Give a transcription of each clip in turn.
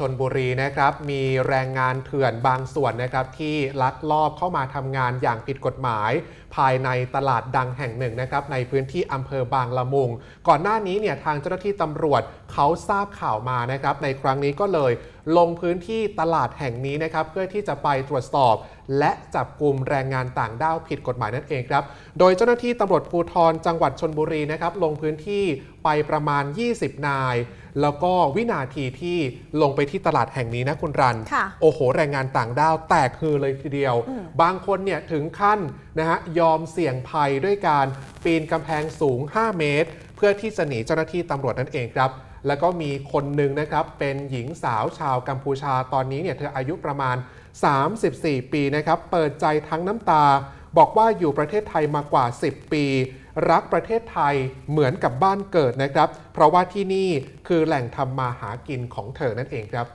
ชนบุรีนะครับมีแรงงานเถื่อนบางส่วนนะครับที่ลักลอบเข้ามาทำงานอย่างผิดกฎหมาย ภายในตลาดดังแห่งหนึ่งนะครับในพื้นที่อำเภอบางละมุง ก่อนหน้านี้เนี่ยทางเจ้าหน้าที่ตำรวจเขาทราบข่าวมานะครับในครั้งนี้ก็เลยลงพื้นที่ตลาดแห่งนี้นะครับเพื่อที่จะไปตรวจสอบ และจับกลุ่มแรงงานต่างด้าวผิดกฎหมายนั่นเองครับ โดยเจ้าหน้าที่ตำรวจภูธรจังหวัดชนบุรีนะครับลงพื้นที่ไปประมาณ 20 นาย แล้วก็วินาทีที่ลงไปที่ตลาดแห่งนี้นะคุณรันค่ะโอ้โห แรงงานต่างด้าวแตกคือเลยทีเดียว บางคนเนี่ยถึงขั้นนะฮะยอมเสี่ยงภัยด้วยการปีนกำแพงสูง 5 เมตร เพื่อที่จะหนีเจ้าหน้าที่ตำรวจนั่นเองครับ แล้วก็มีคนหนึ่งนะครับ เป็นหญิงสาวชาวกัมพูชาตอนนี้เนี่ยเธออายุประมาณ 34 ปีนะครับ เปิดใจทั้งน้ำตา บอกว่าอยู่ประเทศไทยมากว่า 10 ปีรักประเทศไทยเหมือนกับบ้านเกิดนะครับ เพราะว่าที่นี่คือแหล่งทำมาหากินของเธอนั่นเองครับ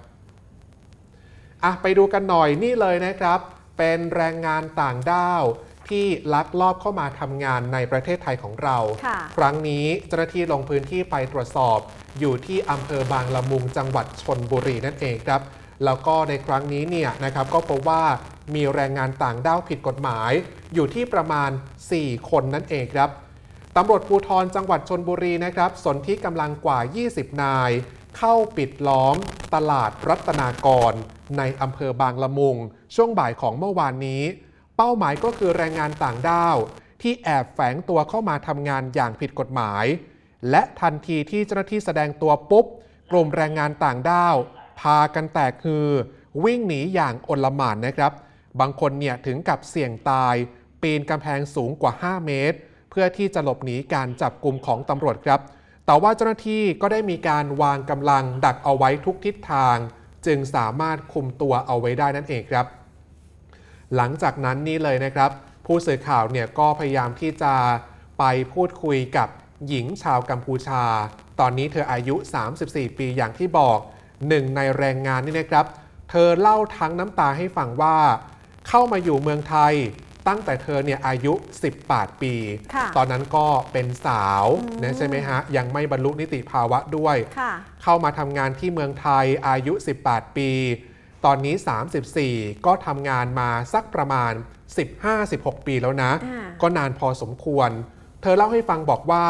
อะไปดูกันหน่อยนี่เลยนะครับ เป็นแรงงานต่างด้าว ที่ลักลอบเข้ามาทำงานในประเทศไทยของเราค่ะครั้งนี้เจ้าหน้าที่ลงพื้นที่ไปตรวจสอบ อยู่ที่อำเภอบางละมุงจังหวัดชนบุรีนั่นเองครับ แล้วก็ในครั้งนี้เนี่ยนะครับก็พบว่ามีแรงงานต่างด้าวผิดกฎหมาย อยู่ที่ประมาณ 4 คนนั่นเองครับตำรวจภูธรจังหวัดชนบุรีนะครับสนที่กำลังกว่า 20 นาย เข้าปิดล้อมตลาดรัตนากร ในอำเภอบางละมุง ช่วงบ่ายของเมื่อวานนี้ เป้าหมายก็คือแรงงานต่างด้าว ที่แอบแฝงตัวเข้ามาทำงานอย่างผิดกฎหมาย และทันทีที่เจ้าหน้าที่แสดงตัวปุ๊บ กลุ่มแรงงานต่างด้าว พากันแตกคือ วิ่งหนีอย่างอลหม่านนะครับ บางคนเนี่ยถึงกับเสี่ยงตาย ปีนกำแพงสูงกว่า 5 เมตร เพื่อที่จะหลบหนีการจับกลุ่มของตำรวจครับ แต่ว่าเจ้าหน้าที่ก็ได้มีการวางกำลังดักเอาไว้ทุกทิศทาง จึงสามารถคุมตัวเอาไว้ได้นั่นเองครับ หลังจากนั้นนี่เลยนะครับ ผู้สื่อข่าวเนี่ยก็พยายามที่จะไปพูดคุยกับหญิงชาวกัมพูชา ตอนนี้เธออายุ 34 ปีอย่างที่บอกหนึ่งในแรงงานนี่นะครับ เธอเล่าทั้งน้ำตาให้ฟังว่า เข้ามาอยู่เมืองไทย ตั้งแต่เธอเนี่ยอายุ 18 ปีค่ะตอนนั้นก็เป็นสาวนะใช่ไหมฮะ ยังไม่บรรลุนิติภาวะด้วยค่ะเข้ามาทำงานที่เมืองไทยอายุ 18 ปี ตอนนี้ 34 ก็ทำงานมาสักประมาณ 15-16 ปีแล้วนะอ่าก็นานพอสมควร เธอเล่าให้ฟังบอกว่า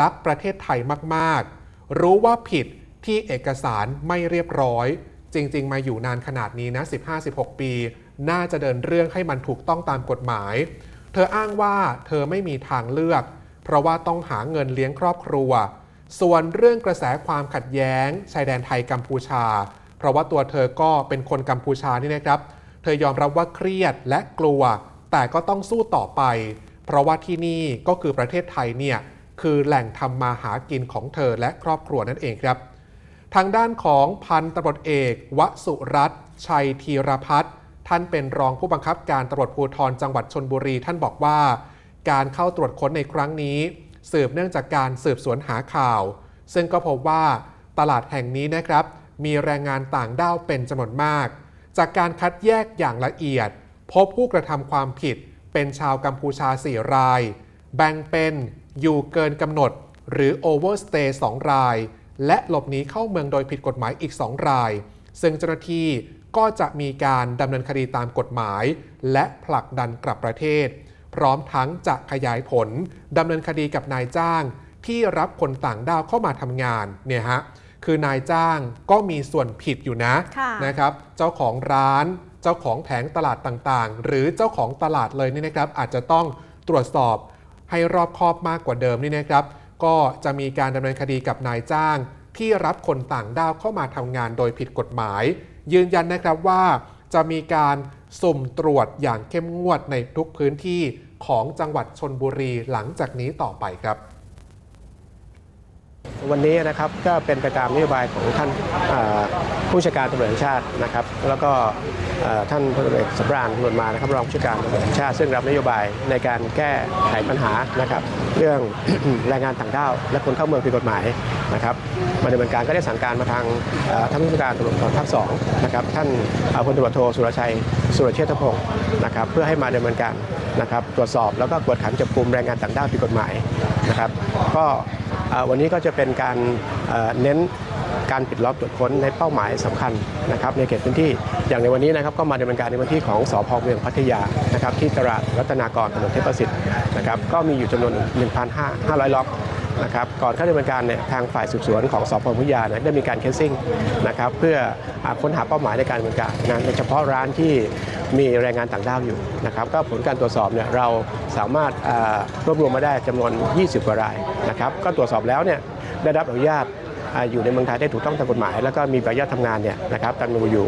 รักประเทศไทยมากๆ รู้ว่าผิดที่เอกสารไม่เรียบร้อย จริง ๆ มาอยู่นานขนาดนี้นะ 15-16 ปี น่าจะเดินเรื่องให้มันถูกต้องตามกฎหมาย เธออ้างว่าเธอไม่มีทางเลือก เพราะว่าต้องหาเงินเลี้ยงครอบครัว ส่วนเรื่องกระแสความขัดแย้ง ชายแดนไทยกัมพูชา เพราะว่าตัวเธอก็เป็นคนกัมพูชานี่นะครับ เธอยอมรับว่าเครียดและกลัว แต่ก็ต้องสู้ต่อไป เพราะว่าที่นี่ก็คือประเทศไทยเนี่ยคือแหล่งทำมาหากินของเธอและครอบครัวนั่นเองครับ ทางด้านของพันตำรวจเอก วสุรัตน์ชัยธีรพัฒน์ท่านเป็นรองผู้บังคับการตำรวจภูธรจังหวัดชนบุรี ท่านบอกว่า การเข้าตรวจค้นในครั้งนี้ สืบเนื่องจากการสืบสวนหาข่าว ซึ่งก็พบว่าตลาดแห่งนี้นะครับ มีแรงงานต่างด้าวเป็นจำนวนมาก จากการคัดแยกอย่างละเอียด พบผู้กระทำความผิดเป็นชาวกัมพูชา 4 ราย แบ่งเป็นอยู่เกินกำหนด หรือ overstay 2 ราย และหลบหนีเข้าเมืองโดยผิดกฎหมายอีก 2 ราย ซึ่งเจ้าหน้าที่ก็จะมีการดำเนินคดีตามกฎหมาย และผลักดันกลับประเทศ พร้อมทั้งจะขยายผลดำเนินคดีกับนายจ้างที่รับคนต่างด้าวเข้ามาทำงานเนี่ยฮะ คือนายจ้างก็มีส่วนผิดอยู่นะค่ะนะครับ เจ้าของร้าน เจ้าของแผงตลาดต่างๆ หรือเจ้าของตลาดเลยนี่นะครับ อาจจะต้องตรวจสอบให้รอบคอบมากกว่าเดิมนี่นะครับ ก็จะมีการดำเนินคดีกับนายจ้าง ที่รับคนต่างด้าวเข้ามาทำงานโดยผิดกฎหมาย ยืนยันนะครับว่าจะมีการสุ่มตรวจอย่างเข้มงวดในทุกพื้นที่ของจังหวัดชนบุรีหลังจากนี้ต่อไปครับ วันนี้นะครับก็เป็นไปตามนโยบายของท่านผู้จัดการตำรวจแห่งชาตินะครับ แล้วก็ท่านพลเอกสำราญตำรวจมานะครับรองผู้จัดการตำรวจแห่งชาติ ซึ่งรับนโยบายในการแก้ไขปัญหานะครับ เรื่องแรงงานต่างด้าวและคนเข้าเมืองผิดกฎหมายนะครับมาดำเนินการก็ได้สั่งการมาทางท่านผู้จัดการตำรวจภาคสองนะครับท่านพลตำรวจโทสุรชัยสุรเชษฐพงศ์นะครับเพื่อให้มาดำเนินการนะครับตรวจสอบแล้วก็กวดขันจับกลุ่มแรงงานต่างด้าวผิดกฎหมายนะครับก็ วันนี้ก็จะเป็นการเน้นการปิดล้อมตรวจค้นในเป้าหมายสำคัญนะครับในเขตพื้นที่อย่างในวันนี้นะครับก็มาดำเนินการในพื้นที่ของสพเมืองพัทยานะครับที่ตลาดรัตนากรถนนเทพประสิทธิ์นะครับก็มีอยู่จำนวน 1,500 ล็อก นะครับก่อนเข้าดำเนินการเนี่ยทางฝ่ายสืบสวนของสพพุทยาเนี่ยได้มีการเคสซิ่งนะครับเพื่ออาค้นหาเป้าหมายในการดำเนินการนะโดยเฉพาะร้านที่มีแรงงานต่างด้าวอยู่นะครับก็ผลการตรวจสอบเนี่ยเราสามารถอ่ารวบรวมมาได้จำนวน 20 กว่ารายนะครับก็ตรวจสอบแล้วเนี่ยได้รับอนุญาต อ่าอยู่ในเมืองไทยได้ถูกต้องตามกฎหมาย แล้วก็มีใบอนุญาตทำงานเนี่ยนะครับตามนูอยู่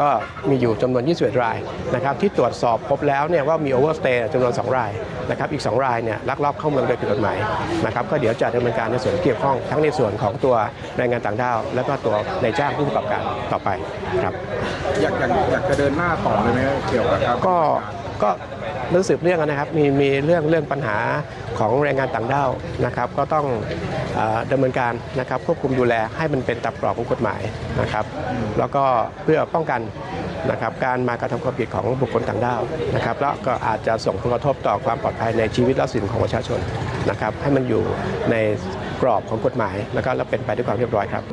ก็มีอยู่จำนวน 21 รายนะครับที่ตรวจสอบพบแล้วเนี่ยว่ามีโอเวอร์สเตย์จำนวน 2 รายนะครับอีก 2 รายเนี่ยลักลอบเข้าเมืองโดยผิดกฎหมายนะครับก็เดี๋ยวจะดำเนินการในส่วนที่เกี่ยวข้องทั้งในส่วนของตัวแรงงานต่างด้าว แล้วก็ตัวนายจ้างผู้ประกอบการต่อไปครับอยากอยากอยากจะเดินหน้าต่อเลยไหมเกี่ยวกับการก็ก็ เรื่องสืบเรื่องนะครับมีมีเรื่องเรื่องปัญหาของแรงงานต่างด้าวนะครับก็ต้องออดำเนินการนะครับควบคุมดูแลให้มันเป็นตามกรอบของกฎหมายนะครับแล้วก็เพื่อป้องกันนะครับการมากระทำความผิดของบุคคลต่างด้าวนะครับแล้วก็อาจจะส่งผลกระทบต่อความปลอดภัยในชีวิตและสิทธิของประชาชนนะครับให้มันอยู่ในกรอบของกฎหมาย แล้วก็แล้วเป็นไปด้วยความเรียบร้อยครับ